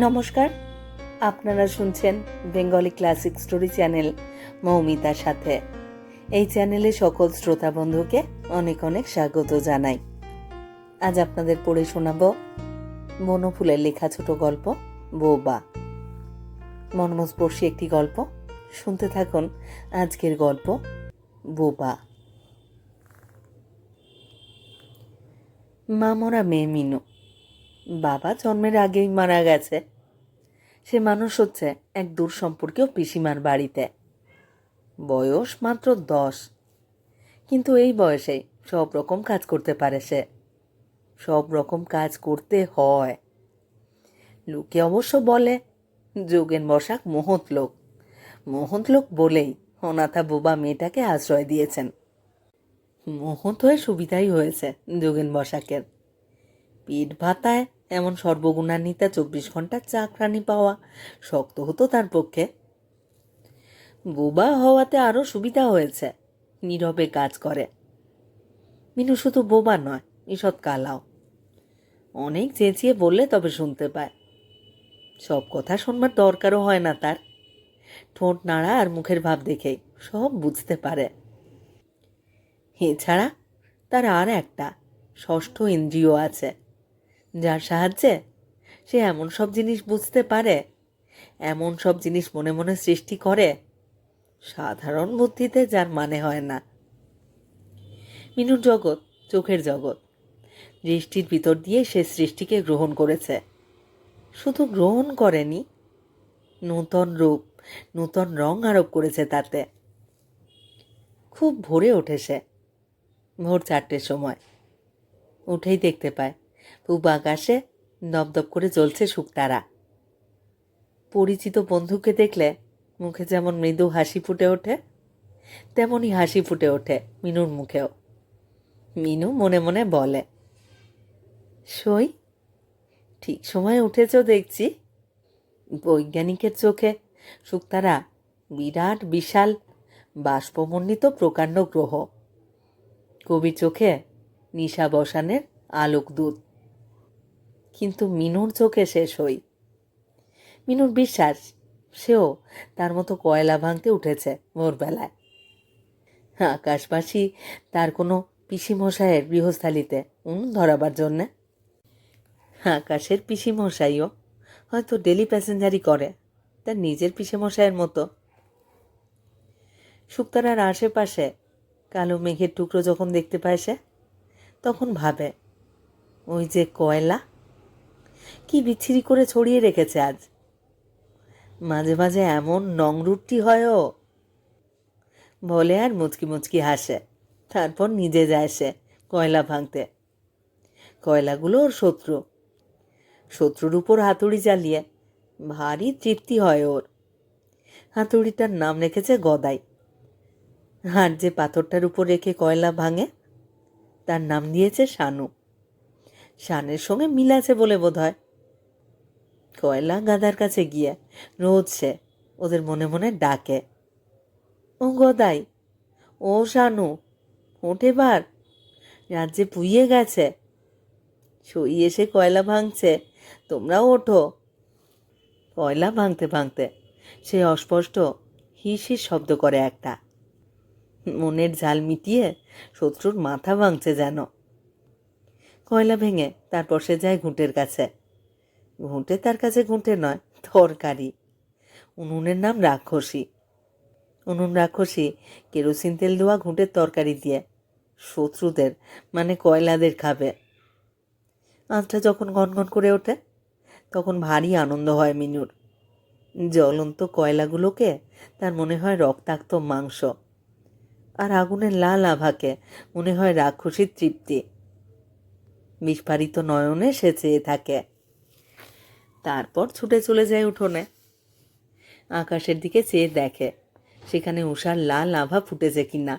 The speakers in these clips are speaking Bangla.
নমস্কার, আপনারা শুনছেন বেঙ্গলি ক্লাসিক স্টোরি চ্যানেল মৌমিতার সাথে। এই চ্যানেলে সকল শ্রোতা বন্ধুকে অনেক অনেক স্বাগত জানাই। আজ আপনাদের পড়ে শোনাব বনফুলের লেখা ছোট গল্প, বোবা। মর্মস্পর্শী একটি গল্প। শুনতে থাকুন আজকের গল্প, বোবা। মা মরা মেয়ে মিনু। বাবা জন্মের আগেই মারা গেছে। সে মানুষ হচ্ছে এক দূর সম্পর্কেও পিসিমার বাড়িতে। বয়স মাত্র দশ। কিন্তু এই বয়সে সব রকম কাজ করতে পারে সে। সব রকম কাজ করতে হয়। লোকে অবশ্য বলে, যোগেন বসাক মহৎ লোক। মহৎ লোক বলেই অনাথা বোবা মেয়েটাকে আশ্রয় দিয়েছেন। মহৎ হয়ে সুবিধাই হয়েছে যোগেন বসাকের। পেট ভাতায়, এমন সর্বগুণান্বিতা চব্বিশ ঘণ্টা চাকরানি পাওয়া শক্ত হতো তার পক্ষে। বোবা হওয়াতে আরও সুবিধা হয়েছে, নীরবে কাজ করে। মিনু শুধু বোবা নয়, ঈষৎ কালাও। অনেক চেঁচিয়ে বললে তবে শুনতে পায়। সব কথা শোনবার দরকারও হয় না তার। ঠোঁট নাড়া আর মুখের ভাব দেখেই সব বুঝতে পারে। এছাড়া তার আর একটা, ষষ্ঠ ইন্দ্রিয় আছে। যার সাহায্যে সে এমন সব জিনিস বুঝতে পারে, এমন সব জিনিস মনে মনে সৃষ্টি করে। সাধারণ বুদ্ধিতে যার মানে হয় না। মিনুর জগৎ, চোখের জগৎ, দৃষ্টির ভিতর দিয়ে সে সৃষ্টিকে গ্রহণ করেছে। শুধু গ্রহণ করেনি, নূতন রূপ, নূতন রং আরোপ করেছে তাতে। খুব ভোরে ওঠে সে, ভোর চারটের সময়। উঠেই দেখতে পায় পূব আকাশে দপদপ করে জ্বলছে শুকতারা। পরিচিত বন্ধুকে দেখলে মুখে যেমন মৃদু হাসি ফুটে ওঠে, তেমনই হাসি ফুটে ওঠে মিনুর মুখেও। মিনু মনে মনে বলে, সই, ঠিক সময় উঠেছ দেখছি। বৈজ্ঞানিকের চোখে শুক্তারা বিরাট, বিশাল, বাষ্পমণ্ডিত প্রকাণ্ড গ্রহ। কবির চোখে নিশা বসানের আলোক আলোকদূত। কিন্তু মিনুর চোখে শেষ হই মিনুর বিশ্বাস, সেও তার মতো কয়লা ভাঙতে উঠেছে ভোরবেলায়। আকাশবাসী তার কোনো পিসিমশাইয়ের গৃহস্থালিতে উনুন ধরাবার জন্যে। আকাশের পিসিমশাইও হয়তো ডেলি প্যাসেঞ্জারই করে, তার নিজের পিসিমশাইয়ের মতো। শুক্তারার আশেপাশে কালো মেঘের টুকরো যখন দেখতে পায় সে, তখন ভাবে, ওই যে কয়লা কি বিচ্ছিরি করে ছড়িয়ে রেখেছে আজ? মাঝে মাঝে এমন নংরুটটি হয় ও। বলে আর মুচকি মুচকি হাসে। তারপর নিজে যায় সে কয়লা ভাঙতে। কয়লাগুলো ওর শত্রু। শত্রুর উপর হাতুড়ি চালিয়ে ভারী তৃপ্তি হয় ওর। হাতুড়িটার নাম রেখেছে গদাই। আর যে পাথরটার উপর রেখে কয়লা ভাঙে, তার নাম দিয়েছে শানু। শানের সঙ্গে মিল আছে বলে বোধ হয় কয়লা গাদার কাছে গিয়ে রোজ সে ওদের মনে মনে ডাকে। ও গদাই ও শানু, ওঠে বার, রাজ্যে পুইয়ে গেছে। সই এসে কয়লা ভাঙছে, তোমরাও ওঠো। কয়লা ভাঙতে ভাঙতে সে অস্পষ্ট হিস শব্দ করে একটা। মনের জাল মিটিয়ে শত্রুর মাথা ভাঙছে যেন। কয়লা ভেঙে তারপর সে যায় ঘুঁটের কাছে। ঘুঁটে তার কাছে ঘুঁটে নয়, তরকারি। উনুনের নাম রাক্ষসী। উনুন রাক্ষসী কেরোসিন তেল দেওয়া ঘুঁটের তরকারি দিয়ে। শত্রুদের মানে কয়লাদের খাবে। আঁচটা যখন গনগন করে ওঠে, তখন ভারী আনন্দ হয় মিনুর। জ্বলন্ত কয়লাগুলোকে তার মনে হয় রক্তাক্ত মাংস। আর আগুনের লাল আভাকে মনে হয় রাক্ষসীর তৃপ্তি। বিস্ফারিত নয়নে সে চেয়ে থাকে। তারপর ছুটে চলে যায় উঠোনে। আকাশের দিকে চেয়ে দেখে, সেখানে উষার লাল আভা ফুটেছে কি না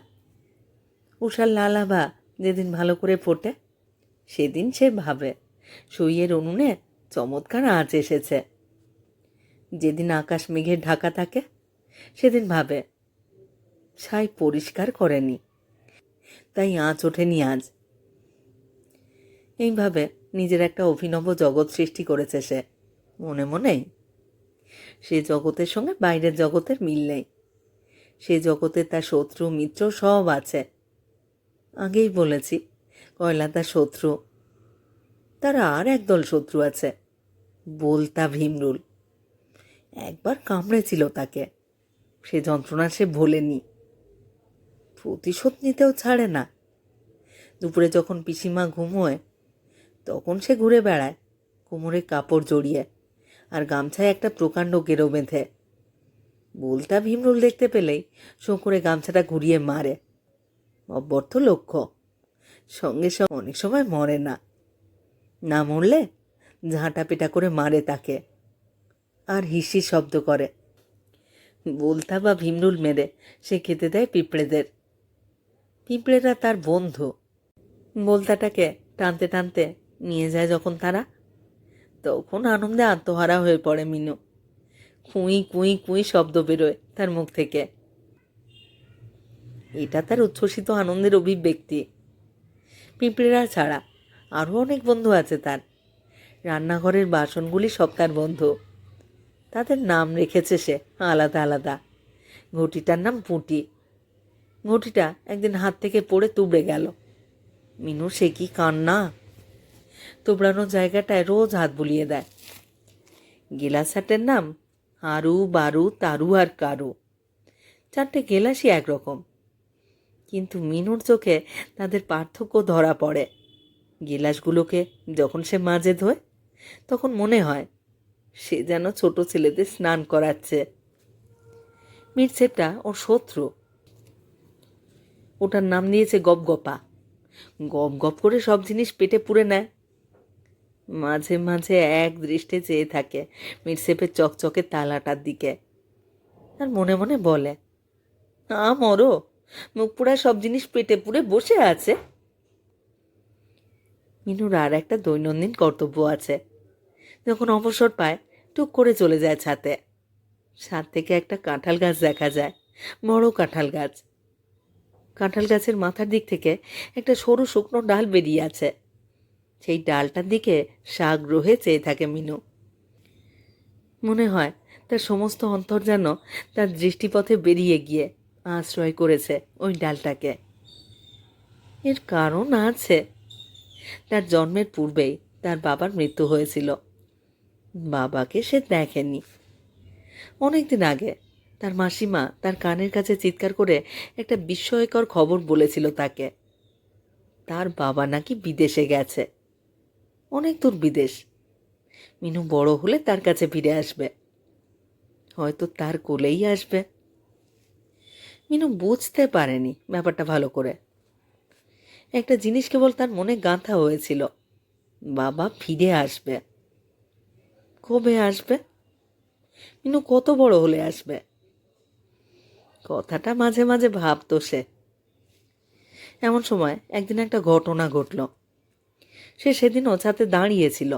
উষার লাল আভা যেদিন ভালো করে ফোটে, সেদিন সে ভাবে, সইয়ের উনুনে চমৎকার আঁচ এসেছে। যেদিন আকাশ মেঘের ঢাকা থাকে, সেদিন ভাবে ছাই পরিষ্কার করেনি। তাই আঁচ ওঠেনি আজ। এইভাবে নিজের একটা অভিনব জগৎ সৃষ্টি করেছে সে। মনে মনেই। সে জগতের সঙ্গে বাইরের জগতের মিল নেই। সে জগতে তার শত্রু, মিত্র সব আছে। আগেই বলেছি, কয়লা তার শত্রু। তার আর একদল শত্রু আছে, বলতা ভীমরুল। একবার কামড়েছিল তাকে। সে যন্ত্রণা সে ভোলেনি। প্রতিশোধ নিতেও ছাড়ে না। দুপুরে যখন পিসিমা ঘুমোয় তখন সে ঘুরে বেড়ায়, কোমরে কাপড় জড়িয়ে আর গামছায় একটা প্রকাণ্ড গেরো বেঁধে। বলতা ভীমরুল দেখতে পেলেই শোঁ করে গামছাটা ঘুরিয়ে মারে। অব্যর্থ লক্ষ্য। সঙ্গে সঙ্গে অনেক সময় মরে না। না মরলে ঝাঁটা পেটা করে মারে তাকে। আর হিসি শব্দ করে। বলতা বা ভীমরুল মেরে সে খেতে দেয় পিঁপড়েদের। পিঁপড়েরা তার বন্ধু। বলতাটাকে টানতে টানতে নিয়ে যায় যখন তারা। তখন আনন্দে আত্মহারা হয়ে পড়ে মিনু। কুঁই কুঁই কুঁই শব্দ বেরোয় তার মুখ থেকে। এটা তার উচ্ছ্বসিত আনন্দের অভিব্যক্তি। পিঁপড়েরা ছাড়া আরও অনেক বন্ধু আছে তার। রান্নাঘরের বাসনগুলি সব তার বন্ধু। তাদের নাম রেখেছে সে আলাদা আলাদা। ঘটিটার নাম পুঁটি। ঘটিটা একদিন হাত থেকে পড়ে তুবড়ে গেল। মিনু, সে কি কান্না? তোবড়ানো জায়গাটায় রোজ হাত বুলিয়ে দেয়। গেলাস হাটের নাম হারু, বারু, তারু আর কারু। চারটে গেলাসই একরকম। কিন্তু মিনুর চোখে তাদের পার্থক্য ধরা পড়ে। গিলাসগুলোকে যখন সে মাঝে ধোয়, তখন মনে হয় সে যেন ছোট ছেলেদের স্নান করাচ্ছে। মির্সেপটা ওর শত্রু। ওটার নাম দিয়েছে গপগপা। গপ গপ করে সব জিনিস পেটে পুড়ে নেয়। মাঝে মাঝে এক দৃষ্টে চেয়ে থাকে মির্সেপের চকচকে তালাটার দিকে। আর মনে মনে বলে, না মরো, মুখ পোড়া সব জিনিস পেটে পুড়ে বসে আছে। মিনুর আর একটা দৈনন্দিন কর্তব্য আছে। যখন অবসর পায়, টুক করে চলে যায় ছাতে। ছাদ থেকে একটা কাঁঠাল গাছ দেখা যায়, বড় কাঁঠাল গাছ। কাঁঠাল গাছের মাথার দিক থেকে একটা সরু শুকনো ডাল বেরিয়ে আছে। সেই ডালটার দিকে সাগ্রহে চেয়ে থাকে মিনু। মনে হয় তার সমস্ত অন্তর যেন তার দৃষ্টিপথে বেরিয়ে গিয়ে আশ্রয় করেছে ওই ডালটাকে। এর কারণ আছে। তার জন্মের পূর্বেই তার বাবার মৃত্যু হয়েছিল। বাবাকে সে দেখেনি। অনেকদিন আগে তার মাসিমা তার কানের কাছে চিৎকার করে একটা বিস্ময়কর খবর বলেছিল তাকে। তার বাবা নাকি বিদেশে গেছে। অনেক দূর বিদেশ। মিনু বড় হলে তার কাছে ফিরে আসবে। হয়তো তার কোলেই আসবে। মিনু বুঝতে পারেনি ব্যাপারটা ভালো করে। একটা জিনিস কেবল তার মনে গাঁথা হয়েছিল। বাবা ফিরে আসবে। কবে আসবে? মিনু কত বড় হলে আসবে? কথাটা মাঝে মাঝে ভাবতো সে। এমন সময় একদিন একটা ঘটনা ঘটল। সে সেদিনও ছাতে দাঁড়িয়েছিল।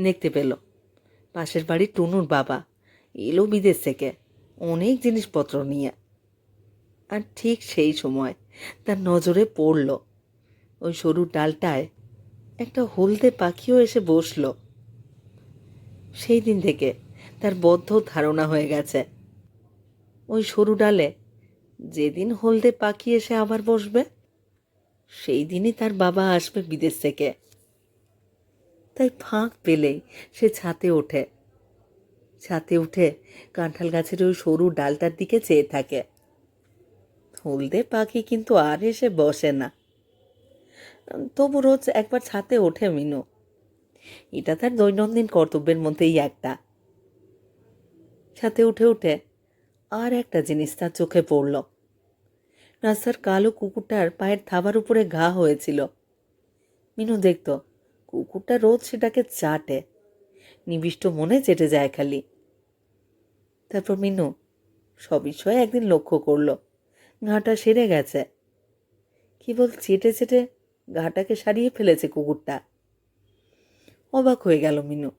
দেখতে পেল। পাশের বাড়ি টুনুর বাবা এলো বিদেশ থেকে অনেক জিনিসপত্র নিয়ে। আর ঠিক সেই সময় তার নজরে পড়ল। ওই সরু ডালটায় একটা হলদে পাখিও এসে বসল। সেই দিন থেকে তার বদ্ধ ধারণা হয়ে গেছে। ওই সরু ডালে যেদিন হলদে পাখি এসে আবার বসবে সেই দিনই তার বাবা আসবে বিদেশ থেকে। তাই ফাঁক পেলেই সে ছাতে ওঠে। ছাতে উঠে কাঁঠাল গাছের ওই সরু ডালটার দিকে চেয়ে থাকে। হলদে পাখি কিন্তু আর এসে বসে না। তবু রোজ একবার ছাতে ওঠে মিনু। এটা তার দৈনন্দিন কর্তব্যের মধ্যেই একটা। ছাতে উঠে উঠে আর একটা জিনিস তার চোখে পড়ল। রাস্তার কালো কুকুরটার পায়ের থাবার উপরে ঘা হয়েছিল। মিনু দেখত, কুকুরটা রোজ সেটাকে চাটে। নিবিষ্ট মনে চেটে যায় খালি। তারপর মিনু সবিষয়ে একদিন লক্ষ্য করল। ঘাটা সেরে গেছে। কেবল চেটে চেটে ঘাটাকে সারিয়ে ফেলেছে কুকুরটা। অবাক হয়ে গেল মিনু।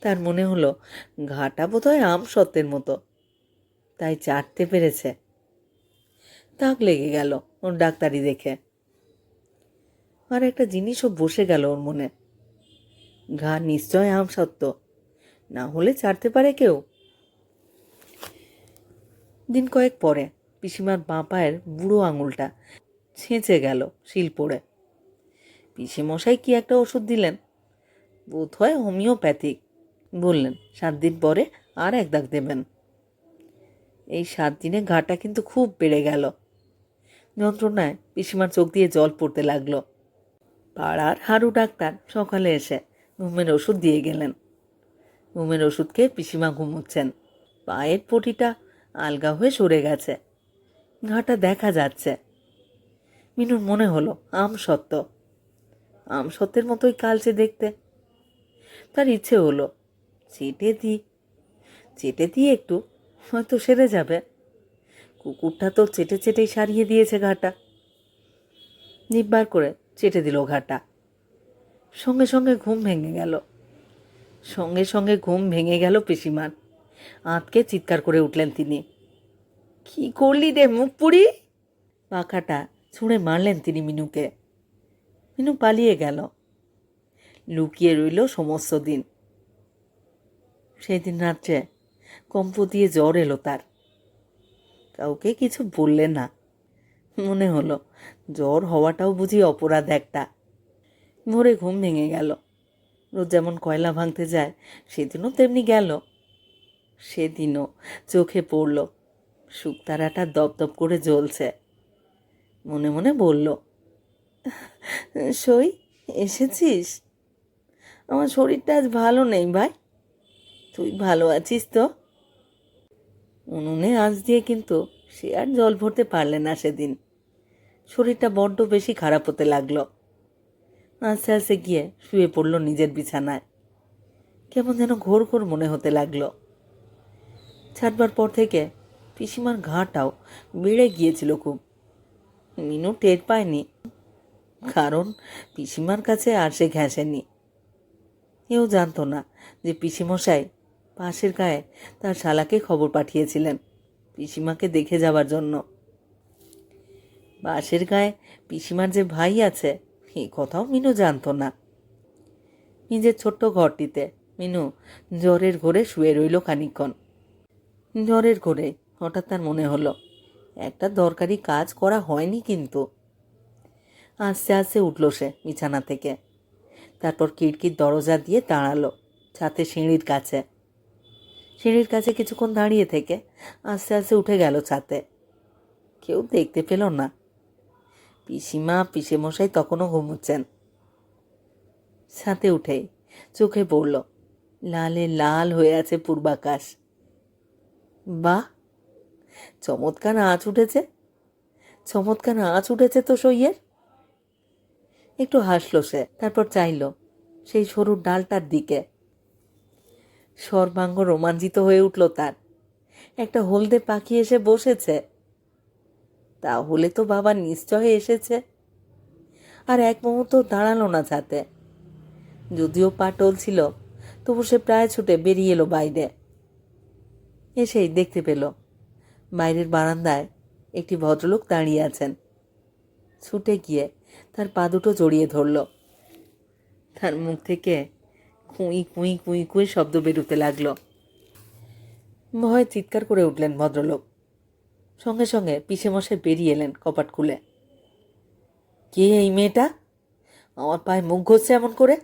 তার মনে হলো, ঘাটা বোধহয় আম সত্যের মতো। তাই চাটতে পেরেছে। তাক লেগে গেল ওর ডাক্তারি দেখে। আর একটা জিনিসও বসে গেল ওর মনে। ঘা নিশ্চয় আম সত্য, না হলে ছাড়তে পারে কেউ। দিন কয়েক পরে পিসিমার বাঁ পায়ের বুড়ো আঙুলটা ছেঁচে গেল শিল পড়ে পিসিমশাই কি একটা ওষুধ দিলেন? বোধ হয় হোমিওপ্যাথিক, বললেন। সাত দিন পরে আর এক দাগ দেবেন। এই সাত দিনে ঘাটা কিন্তু খুব বেড়ে গেল। যন্ত্রণায় পিসিমার চোখ দিয়ে জল পড়তে লাগল। পাড়ার হাড়ু ডাক্তার সকালে এসে ঘুমের ওষুধ দিয়ে গেলেন। ঘুমের ওষুধ খেয়ে পিসিমা ঘুমোচ্ছেন। পায়ের পটিটা আলগা হয়ে সরে গেছে। ঘাটা দেখা যাচ্ছে। মিনুর মনে হলো, আম সত্য। আম সত্যের মতোই কালচে দেখতে। তার ইচ্ছে হলো, চেটে দিই। চেটে দিয়ে একটু হয়তো সেরে যাবে। কুকুরটা তো চেটে চেটেই সারিয়ে দিয়েছে ঘাটা। নিব্বার করে চেটে দিল ঘাটা। সঙ্গে সঙ্গে ঘুম ভেঙে গেল। সঙ্গে সঙ্গে ঘুম ভেঙে গেল পিসিমার। আঁতকে চিৎকার করে উঠলেন তিনি। কি করলি রে মুখ পুরি পাখাটা ছুঁড়ে মারলেন তিনি মিনুকে। মিনু পালিয়ে গেল। লুকিয়ে রইল সমস্ত দিন। সেই দিন রাত্রে কম্প দিয়ে জ্বর এলো তার। কাউকে কিছু বললে না। মনে হলো, জ্বর হওয়াটাও বুঝি অপরাধ একটা। ভোরে ঘুম ভেঙে গেল। রোজ যেমন কয়লা ভাঙতে যায়, সেদিনও তেমনি গেল। সেদিনও চোখে পড়ল শুকতারাটা দপদপ করে জ্বলছে। মনে মনে বলল, সই, এসেছিস? আমার শরীরটা আজ ভালো নেই ভাই। তুই ভালো আছিস তো? উনুনে আঁচ দিয়ে কিন্তু সে আর জল ভরতে পারলে না সেদিন। শরীরটা বড্ড বেশি খারাপ হতে লাগল। আস্তে আস্তে গিয়ে শুয়ে পড়ল নিজের বিছানায়। কেমন যেন ঘোর ঘোর মনে হতে লাগল। ছাড়বার পর থেকে পিসিমার ঘাটাও বেড়ে গিয়েছিল খুব। মিনু টের পায়নি, কারণ পিসিমার কাছে আর সে ঘেঁষেনি কেউ জানতো না যে পিসিমশাই পাশের গায়ে তার শালাকে খবর পাঠিয়েছিলেন পিসিমাকে দেখে যাবার জন্য। পাশের গায়ে পিসিমার যে ভাই আছে, এ কথাও মিনু জানতো না। নিজের ছোট্ট ঘরটিতে মিনু জ্বরের ঘোরে শুয়ে রইল খানিকক্ষণ। জ্বরের ঘোরে হঠাৎ তার মনে হলো, একটা দরকারি কাজ করা হয়নি কিন্তু। আস্তে আস্তে উঠল সে বিছানা থেকে। তারপর খিড়কির দরজা দিয়ে দাঁড়াল ছাতে সিঁড়ির কাছে। সিঁড়ির কাছে কিছুক্ষণ দাঁড়িয়ে থেকে আস্তে আস্তে উঠে গেল ছাতে। কেউ দেখতে পেল না। পিসিমা, পিসেমশাই তখনও ঘুমুচ্ছেন। ছাতে উঠেই চোখে পড়ল, লালে লাল হয়ে আছে পূর্বাকাশ। বাহ! চমৎকার আঁচ উঠেছে। চমৎকার আঁচ উঠেছে তো সইয়ের? একটু হাসলো সে, তারপর চাইল, সেই সরু ডালটার দিকে। সর্বাঙ্গ রোমাঞ্চিত হয়ে উঠল তার। একটা হলদে পাখি এসে বসেছে। তাহলে তো বাবা নিশ্চয় এসেছে। আর এক মুহূর্ত দাঁড়াল না ছাতে। যদিও পাটল ছিল তবু সে প্রায় ছুটে বেরিয়ে এলো বাইরে। এসেই দেখতে পেল, বাইরের বারান্দায় একটি ভদ্রলোক দাঁড়িয়ে আছেন। ছুটে গিয়ে তার পা দুটো জড়িয়ে ধরল। তার মুখ থেকে কুঁই কুঁই কুঁই কুঁই শব্দ বেরোতে লাগল। ভয়ে চিৎকার করে উঠলেন ভদ্রলোক। সঙ্গে সঙ্গে মশাই বেরিয়ে এলেন কপাট খুলে। কে এই মেয়েটা? আমার পায়ে মুখ ঘষছে এমন করে।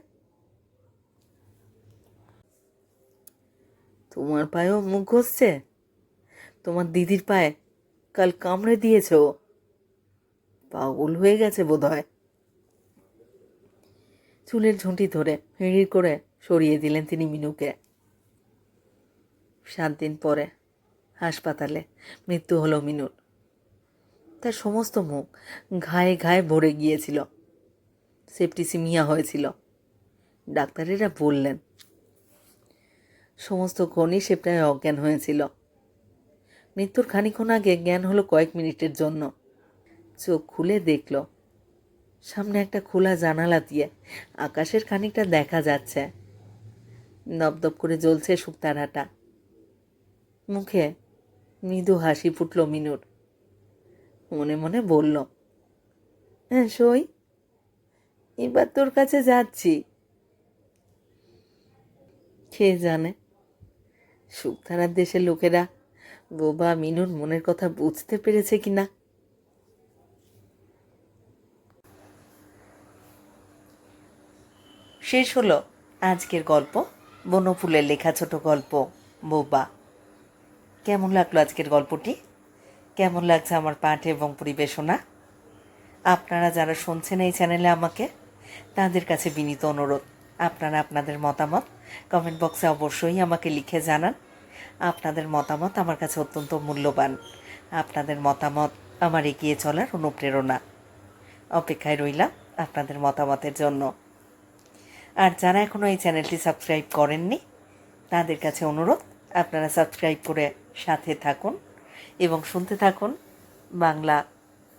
তোমার পায়েও মুখ ঘষছে? তোমার দিদির পায়ে কাল কামড়ে দিয়েছে ও। পাগল হয়ে গেছে বোধ হয় চুলের ঝুঁটি ধরে হিড়ির করে সরিয়ে দিলেন তিনি মিনুকে। সাত দিন পরে হাসপাতালে মৃত্যু হলো মিনুর। তার সমস্ত মুখ ঘায়ে ঘায়ে ভরে গিয়েছিল। সেপটিসিমিয়া হয়েছিল। ডাক্তারেরা বললেন, সমস্ত খনি সে প্রায় অজ্ঞান হয়েছিল। মৃত্যুর খানিক্ষণ আগে জ্ঞান হলো কয়েক মিনিটের জন্য। চোখ খুলে দেখল, সামনে একটা খোলা জানালা দিয়ে আকাশের খানিকটা দেখা যাচ্ছে। দপদপ করে জ্বলছে শুকতারাটা মুখে মৃদু হাসি ফুটল মিনুর। মনে মনে বলল হ্যাঁ সই, এবার তোর কাছে যাচ্ছি। কে জানে? সুখধারার দেশের লোকেরা বোবা মিনুর মনের কথা বুঝতে পেরেছে কিনা। শেষ হলো আজকের গল্প। বনফুলের লেখা ছোট গল্প বোবা কেমন লাগল আজকের গল্পটি? কেমন লাগছে আমার পাঠ এবং পরিবেশনা? আপনারা যারা শুনছেন এই চ্যানেলে আমাকে, তাদের কাছে বিনীত অনুরোধ। আপনারা আপনাদের মতামত কমেন্ট বক্সে অবশ্যই আমাকে লিখে জানান। আপনাদের মতামত আমার কাছে অত্যন্ত মূল্যবান। আপনাদের মতামত আমার এগিয়ে চলার অনুপ্রেরণা। অপেক্ষায় রইলাম আপনাদের মতামতের জন্য। আর যারা এখনও এই চ্যানেলটি সাবস্ক্রাইব করেননি, তাদের কাছে অনুরোধ, আপনারা সাবস্ক্রাইব করে সাথে থাকুন এবং শুনতে থাকুন বাংলা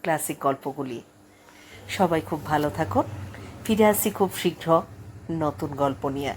ক্লাসিক গল্পগুলি। সবাই খুব ভালো থাকুন। ফিরে আসি খুব শীঘ্র নতুন গল্প নিয়ে।